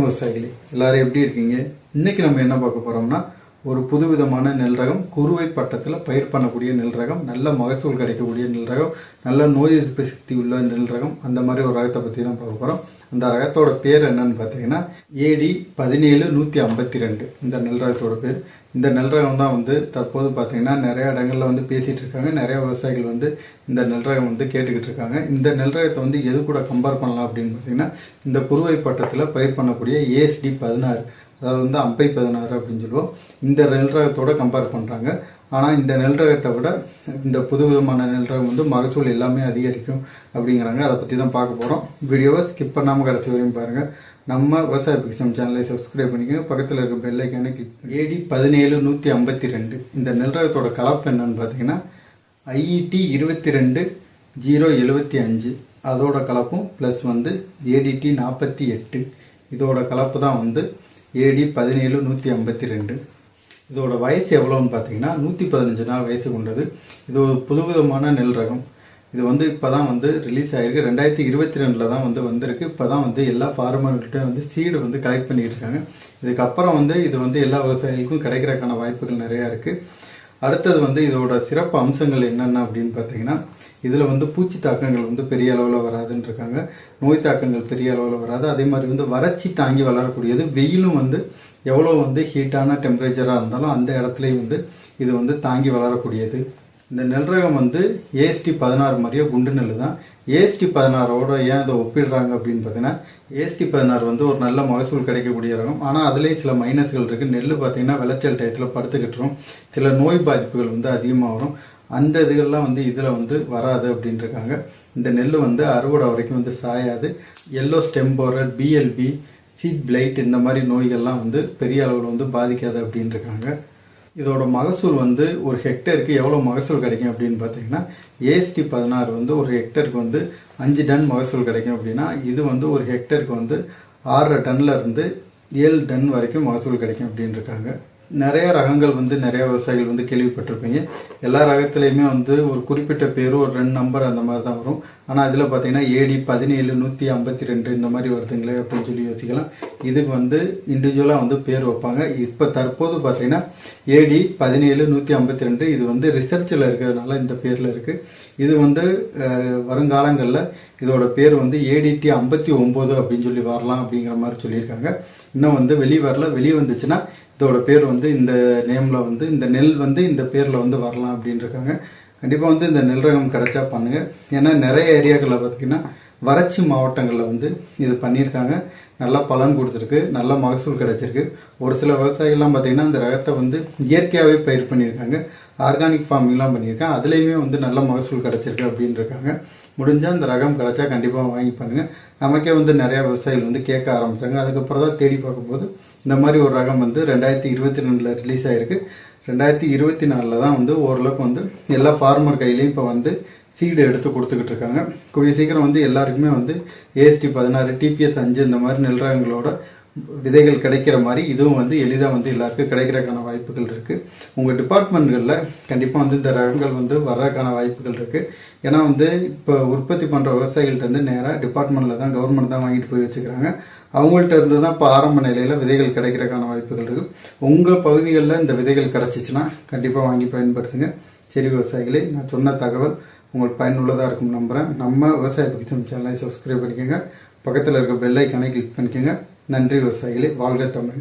விவசாயிகளே எல்லாரும் எப்படி இருக்கீங்க? இன்னைக்கு நம்ம என்ன பார்க்க போறோம்னா ஒரு புதுவிதமான நெல் ரகம் குறுவை பட்டத்தில் பயிர் பண்ணக்கூடிய நெல் ரகம் நல்ல மகசூல் கிடைக்கக்கூடிய நெல் ரகம் நல்ல நோய் எதிர்ப்பு சக்தி உள்ள நெல் ரகம் அந்த மாதிரி ஒரு ரகத்தை பற்றி தான் பார்க்க போகிறோம் அந்த ரகத்தோட பேர் என்னன்னு பார்த்தீங்கன்னா ஏடி பதினேழு நூற்றி ஐம்பத்தி ரெண்டு இந்த நெல் ரகத்தோட பேர். இந்த நெல் ரகம் தான் வந்து தற்போது பார்த்தீங்கன்னா நிறைய இடங்களில் வந்து பேசிகிட்டு இருக்காங்க. நிறைய விவசாயிகள் வந்து இந்த நெல் ரகம் வந்து கேட்டுக்கிட்டு இருக்காங்க. இந்த நெல் ரகத்தை வந்து எது கூட கம்பேர் பண்ணலாம் அப்படின்னு பார்த்தீங்கன்னா இந்த குறுவை பட்டத்தில் பயிர் பண்ணக்கூடிய ஏஎஸ்டி பதினாறு. அதாவது வந்து அம்பை பதினாறு அப்படின்னு சொல்லுவோம். இந்த நெல் ரகத்தோட கம்பேர் பண்ணுறாங்க ஆனால் இந்த நெல் ரகத்தை விட இந்த புதுவிதமான நெல் ரகம் வந்து மகசூல் எல்லாமே அதிகரிக்கும் அப்படிங்கிறாங்க. அதை பற்றி தான் பார்க்க போகிறோம் வீடியோவை ஸ்கிப் பண்ணாமல் கிடச்சி வரையும் பாருங்கள் நம்ம விவசாய பிக்சம் சேனலை சப்ஸ்கிரைப் பண்ணிக்கோங்க. பக்கத்தில் இருக்க பெல்லைக்கான கிளிக் ஏடி பதினேழு நூற்றி ஐம்பத்தி ரெண்டு இந்த நெல் ரகத்தோட கலப்பு என்னன்னு பார்த்தீங்கன்னா ஐஇடி இருபத்தி ரெண்டு ஜீரோ எழுபத்தி அஞ்சு. அதோட கலப்பும் ப்ளஸ் வந்து ஏடிடி நாற்பத்தி எட்டு. இதோட கலப்பு தான் வந்து ஏடி பதினேழு நூற்றி ஐம்பத்தி ரெண்டு இதோட வயசு எவ்வளோன்னு பார்த்தீங்கன்னா நூற்றி பதினஞ்சு நாள் வயசு கொண்டது. இது ஒரு புதுவிதமான நெல் ரகம். இது வந்து இப்போ தான் வந்து ரிலீஸ் ஆகிருக்கு ரெண்டாயிரத்தி இருபத்தி ரெண்டில் தான் வந்து வந்திருக்கு. இப்போ தான் வந்து எல்லா ஃபார்மர்கிட்ட வந்து சீடு வந்து கலெக்ட் பண்ணியிருக்காங்க இதுக்கப்புறம் வந்து இது வந்து எல்லா விவசாயிகளுக்கும் கிடைக்கிறதுக்கான வாய்ப்புகள் நிறையா இருக்குது அடுத்தது வந்து இதோட சிறப்பு அம்சங்கள் என்னென்ன அப்படின்னு பார்த்தீங்கன்னா இதில் வந்து பூச்சி தாக்கங்கள் வந்து பெரிய அளவில் வராதுன்னு இருக்காங்க. நோய் தாக்கங்கள் பெரிய அளவில் வராது. அதே மாதிரி வந்து வறட்சி தாங்கி வளரக்கூடியது. வெயிலும் வந்து எவ்வளோ வந்து ஹீட்டான டெம்பரேச்சராக இருந்தாலும் அந்த இடத்துலையும் வந்து இது வந்து தாங்கி வளரக்கூடியது. இந்த நெல் ரகம் வந்து ஏஎஸ்டி பதினாறு மாதிரியே குண்டு நெல் தான். ஏஎஸ்டி பதினாறோட ஏன் இதை ஒப்பிடுறாங்க அப்படின்னு பார்த்தீங்கன்னா ஏஎஸ்டி பதினாறு வந்து ஒரு நல்ல மகசூல் கிடைக்கக்கூடிய ரகம். ஆனால் அதுலேயும் சில மைனஸ்கள் இருக்குது நெல் பார்த்தீங்கன்னா விளைச்சல் டயத்தில் படுத்துக்கிட்டுரும். சில நோய் பாதிப்புகள் வந்து அதிகமாக வரும். அந்த இதுகள்லாம் வந்து இதில் வந்து வராது அப்படின்ட்டுருக்காங்க இந்த நெல் வந்து அறுவடை வரைக்கும் வந்து சாயாது. Yellow stem borer BLB sheath blight இந்த மாதிரி நோய்கள்லாம் வந்து பெரிய அளவில் வந்து பாதிக்காது அப்படின்ட்டுருக்காங்க இதோட மகசூல் வந்து ஒரு ஹெக்டருக்கு எவ்வளோ மகசூல் கிடைக்கும் அப்படின்னு பார்த்தீங்கன்னா ஏஎஸ்டி பதினாறு வந்து ஒரு ஹெக்டருக்கு வந்து அஞ்சு டன் மகசூல் கிடைக்கும் அப்படின்னா இது வந்து ஒரு ஹெக்டருக்கு வந்து ஆறரை டன்னில் இருந்து ஏழு டன் வரைக்கும் மகசூல் கிடைக்கும் அப்படின்னு இருக்காங்க நிறைய ரகங்கள் வந்து நிறைய விவசாயிகள் வந்து கேள்விப்பட்டிருப்பீங்க. எல்லா ரகத்துலையுமே வந்து ஒரு குறிப்பிட்ட பேர் ஒரு ரெண்டு நம்பர் அந்த மாதிரி தான் வரும். ஆனால் இதில் பார்த்தீங்கன்னா ஏடி பதினேழு நூற்றி ஐம்பத்தி ரெண்டு இந்த மாதிரி வருதுங்களே அப்படின்னு சொல்லி யோசிக்கலாம். இதுக்கு வந்து இண்டிவிஜுவலாக வந்து பேர் வைப்பாங்க. இப்போ தற்போது பார்த்தீங்கன்னா ஏடி பதினேழு நூற்றி ஐம்பத்தி ரெண்டு இது வந்து ரிசர்ச்சில் இருக்கிறதுனால இந்த பேரில் இருக்குது இது வந்து வருங்காலங்களில் இதோட பேர் வந்து ஏடிடி ஐம்பத்தி ஒம்பது அப்படின்னு சொல்லி வரலாம் அப்படிங்கிற மாதிரி சொல்லியிருக்காங்க. இன்னும் வந்து வெளியே வரல வெளியே வந்துச்சுன்னா இதோட பேர் வந்து இந்த நேமில் வந்து இந்த நெல் வந்து இந்த பேரில் வந்து வரலாம் அப்படின்னு இருக்காங்க கண்டிப்பாக வந்து இந்த நெல் ரகம் கிடைச்சா பண்ணுங்க. ஏன்னா நிறைய ஏரியாக்களில் பார்த்தீங்கன்னா வறட்சி மாவட்டங்களில் வந்து இது பண்ணியிருக்காங்க. நல்லா பலன் கொடுத்துருக்கு. நல்ல மகசூல் கிடைச்சிருக்கு. ஒரு சில விவசாயிகள்லாம் பார்த்தீங்கன்னா அந்த ரகத்தை வந்து இயற்கையாகவே பயிர் பண்ணியிருக்காங்க. ஆர்கானிக் ஃபார்மிங்லாம் பண்ணியிருக்காங்க. அதுலேயுமே வந்து நல்ல மகசூல் கிடச்சிருக்கு அப்படின்னு இருக்காங்க முடிஞ்சால் அந்த ரகம் கிடைச்சா கண்டிப்பாக வாங்கி பண்ணுங்கள் நமக்கே வந்து நிறையா விவசாயிகள் வந்து கேட்க ஆரம்பிச்சாங்க. அதுக்கப்புறம் தான் தேடி பார்க்கும்போது இந்த மாதிரி ஒரு ரகம் வந்து ரெண்டாயிரத்தி இருபத்தி ரெண்டில் ரிலீஸ் ஆயிருக்கு. ரெண்டாயிரத்தி இருபத்தி நாலில் தான் வந்து ஓரளவுக்கு வந்து எல்லா ஃபார்மர் கையிலையும் இப்போ வந்து சீடு எடுத்து கொடுத்துக்கிட்டு இருக்காங்க. கூடிய சீக்கிரம் வந்து எல்லாருக்குமே வந்து ஏஎஸ்டி பதினாறு டிபிஎஸ் அஞ்சு இந்த மாதிரி நெல் ரகங்களோட விதைகள் கிடைக்கிற மாதிரி இதுவும் வந்து எளிதாக வந்து எல்லாருக்கும் கிடைக்கிறதுக்கான வாய்ப்புகள் இருக்குது உங்கள் டிபார்ட்மெண்ட்களில் கண்டிப்பாக வந்து இந்த ரகங்கள் வந்து வர்றதுக்கான வாய்ப்புகள் இருக்குது ஏன்னா வந்து இப்போ உற்பத்தி பண்ணுற விவசாயிகள்ட்ட வந்து நேராக டிபார்ட்மெண்ட்டில் தான் கவர்மெண்ட் தான் வாங்கிட்டு போய் வச்சுக்கிறாங்க. அவங்கள்ட்ட இருந்து தான் இப்போ ஆரம்ப நிலையில் விதைகள் கிடைக்கிறதுக்கான வாய்ப்புகள் இருக்குது உங்கள் பகுதிகளில் இந்த விதைகள் கிடச்சிச்சின்னா கண்டிப்பாக வாங்கி பயன்படுத்துங்க. சரி விவசாயிகளே நான் சொன்ன தகவல் உங்களுக்கு பயனுள்ளதாக இருக்கும் நம்புகிறேன் நம்ம விவசாய பக்தம் சேனலை சப்ஸ்கிரைப் பண்ணிக்கோங்க. பக்கத்தில் இருக்க பெல் கிளிக் பண்ணிக்கோங்க. நன்றி விவசாயிகளே. வாழ்க தமிழ்.